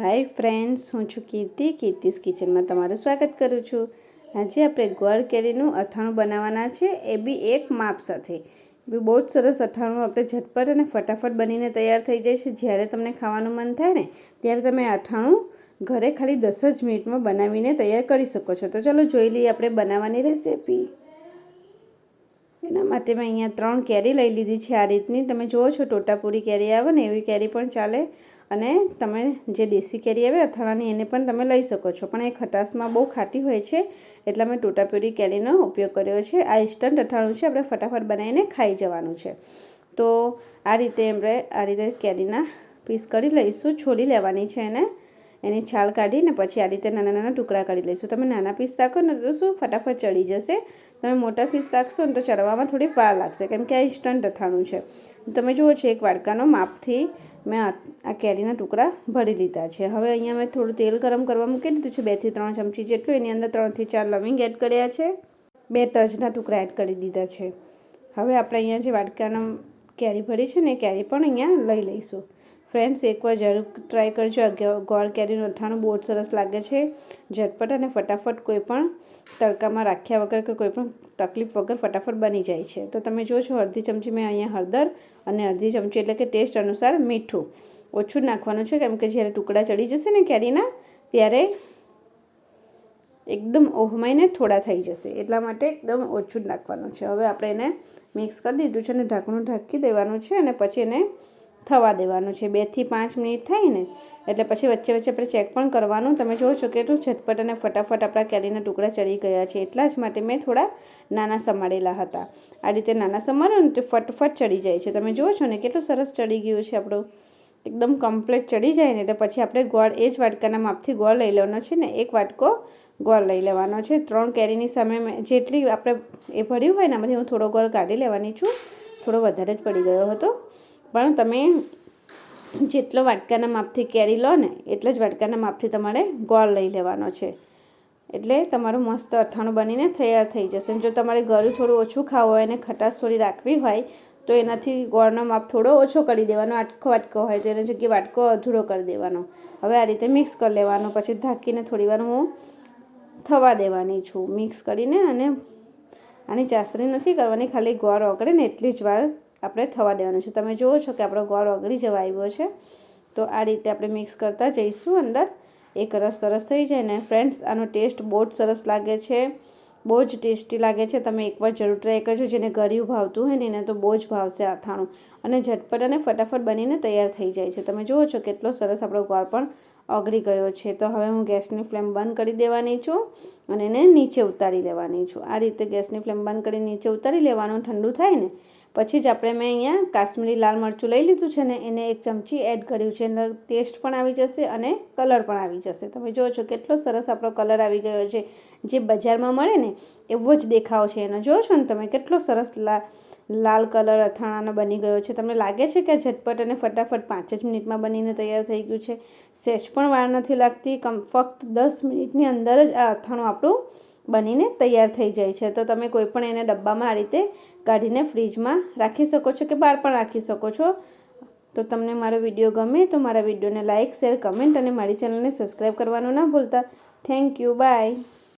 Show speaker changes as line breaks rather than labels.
Hi friends, હું છું કીર્તિ. કીર્તિસ કિચનમાં તમારું સ્વાગત કરું છું. આજે આપણે ગોળ કેરીનું અથાણું બનાવવાના છે, એ બી એક માપ સાથે. બી બહુ જ સરસ અથાણું આપણે ઝટપટ અને ફટાફટ બનીને તૈયાર થઈ જાય છે. જ્યારે તમને ખાવાનું મન થાય ને, ત્યારે તમે અથાણું ઘરે ખાલી દસ જ મિનિટમાં બનાવીને તૈયાર કરી શકો છો. તો ચલો જોઈ લઈએ આપણે બનાવવાની રેસીપી એના માટે મેં અહીંયા ત્રણ કેરી લઈ લીધી છે આ રીતની. તમે જુઓ છો, ટોટાપૂરી કેરી આવે ને એવી કેરી પણ ચાલે. અને તમે જે દેશી કેરી આવે અથાણાની, એને પણ તમે લઈ શકો છો. પણ એ ખટાશમાં બહુ ખાટી હોય છે, એટલે મેં ટોટાપૂરી કેરીનો ઉપયોગ કર્યો છે. આ ઇન્સ્ટન્ટ અથાણું છે, આપણે ફટાફટ બનાવીને ખાઈ જવાનું છે. તો આ રીતે આપણે આ રીતે કેરીના પીસ કરી લઈશું. છોલી લેવાની છે એને. એની છાલ કાઢીને પછી આ રીતે નાના નાના ટુકડા કરી લઈશું. તમે નાના પીસ રાખો ને તો શું ફટાફટ ચડી જશે. તમે મોટા પીસ રાખશો ને તો ચડવામાં થોડી વાર લાગશે. કેમ કે આ ઇન્સ્ટન્ટ અથાણું છે. તમે જુઓ છો એક વાડકાનો માપથી મેં આ કેરીના ટુકડા ભરી લીધા છે. હવે અહીંયા મેં થોડું તેલ ગરમ કરવા મૂકી દીધું છે. બેથી ત્રણ ચમચી જેટલું. એની અંદર ત્રણથી ચાર લવિંગ એડ કર્યા છે. બે તજના ટુકડા એડ કરી દીધા છે. હવે આપણે અહીંયા જે વાટકાના કેરી ભરી છે ને એ કેરી પણ અહીંયા લઈ લઈશું. ફ્રેન્ડ્સ, એકવાર જરૂર ટ્રાય કરજો. ગોળ કેરીનું અથાણું બહુ સરસ લાગે છે. ઝટપટ અને ફટાફટ કોઈ પણ તડકામાં રાખ્યા વગર કે કોઈ પણ તકલીફ વગર ફટાફટ બની જાય છે. તો તમે જુઓ છો, અડધી ચમચી મેં અહીંયા હળદર અને અડધી ચમચી એટલે કે ટેસ્ટ અનુસાર મીઠું. ઓછું નાખવાનું છે, કેમ કે જ્યારે ટુકડા ચડી જશે ને કેરીના, ત્યારે એકદમ ઓહમાઈને થોડા થઈ જશે. એટલા માટે એકદમ ઓછું જ નાખવાનું છે. હવે આપણે એને મિક્સ કરી દીધું છે અને ઢાંકણું ઢાંકી દેવાનું છે અને પછી એને થવા દેવાનું છે. બેથી પાંચ મિનિટ થાય ને, એટલે પછી વચ્ચે વચ્ચે આપણે ચેક પણ કરવાનું. તમે જોવો છો કે એટલું ઝટપટ અને ફટાફટ આપણા કેરીના ટુકડા ચડી ગયા છે. એટલા જ માટે મેં થોડા નાના સમારેલા હતા. આ રીતે નાના સમારો ને તો ફટફટ ચડી જાય છે. તમે જુઓ છો ને કેટલું સરસ ચડી ગયું છે આપણું. એકદમ કમ્પ્લીટ ચડી જાય ને, એટલે પછી આપણે ગોળ, એ જ વાટકાના માપથી ગોળ લઈ લેવાનો છે ને, એક વાટકો ગોળ લઈ લેવાનો છે. ત્રણ કેરીની સામે મેં જેટલી આપણે એ ભર્યું હોય ને, આમાંથી હું થોડો ગોળ કાઢી લેવાની છું. થોડો વધારે જ પડી ગયો હતો. પણ તમે જેટલો વાટકાના માપથી કેરી લો ને, એટલે જ વાટકાના માપથી તમારે ગોળ લઈ લેવાનો છે. એટલે તમારું મસ્ત અથાણું બનીને તૈયાર થઈ જશે. જો તમારે ગળું થોડું ઓછું ખાવું હોય અને ખટાશ થોડી રાખવી હોય, તો એનાથી ગોળનો માપ થોડો ઓછો કરી દેવાનો, આટકો વાટકો હોય તો એના જગ્યાએ વાટકો અધૂરો કરી દેવાનો. હવે આ રીતે મિક્સ કરી લેવાનો. પછી ઢાંકીને થોડીવાર હું થવા દેવાની છું. મિક્સ કરીને અને આની ચાસણી નથી કરવાની, ખાલી ગોળ ઓગળે ને એટલી જ વાર આપણે થવા દેવાનું છે. તમે જુઓ છો કે આપણો ગોળ ઓગળી જવા આવ્યો છે. તો આ રીતે આપણે મિક્સ કરતા જઈશું અંદર. એક રસ સરસ થઈ જાય ને ફ્રેન્ડ્સ, આનો ટેસ્ટ બહુ જ સરસ લાગે છે. બહુ જ ટેસ્ટી લાગે છે. તમે એકવાર જરૂર ટ્રાય કરજો. જેને ગળ્યું ભાવતું હોય ને એને તો બહુ જ ભાવશે અથાણું અને ઝટપટ અને ફટાફટ બનીને તૈયાર થઈ જાય છે. તમે જુઓ છો કેટલો સરસ આપણો ગોળ પણ ઓગળી ગયો છે. તો હવે હું ગેસની ફ્લેમ બંધ કરી દેવાની છું અને એને નીચે ઉતારી લેવાની છું. આ રીતે ગેસની ફ્લેમ બંધ કરી નીચે ઉતારી લેવાનું. ઠંડુ થાય ને પછી જ આપણે મેં અહીંયા કાશ્મીરી લાલ મરચું લઈ લીધું છે ને એને એક ચમચી એડ કર્યું છે. એનો ટેસ્ટ પણ આવી જશે અને કલર પણ આવી જશે. તમે જુઓ છો કેટલો સરસ આપણો કલર આવી ગયો છે. જે બજારમાં મળે ને એવો જ દેખાવ છે એનો. જુઓ છો ને તમે કેટલો સરસ લાલ કલર અથાણાનો બની ગયો છે. તમને લાગે છે કે ઝટપટ અને ફટાફટ પાંચ જ મિનિટમાં બનીને તૈયાર થઈ ગયું છે? સેજ પણ વાર નથી લાગતી. કમ, ફક્ત દસ મિનિટની અંદર જ આ અથાણું આપણું બનીને તૈયાર થઈ જાય છે. તો તમે કોઈ પણ એને ડબ્બામાં આ રીતે કાઢીને ફ્રીજમાં રાખી શકો છો કે બહાર પણ રાખી શકો છો. તો તમને મારો વીડિયો ગમે તો મારા વિડીયોને લાઇક શેર, કમેન્ટ અને મારી ચેનલને સબસ્ક્રાઈબ કરવાનું ના ભૂલતા. Thank you, bye.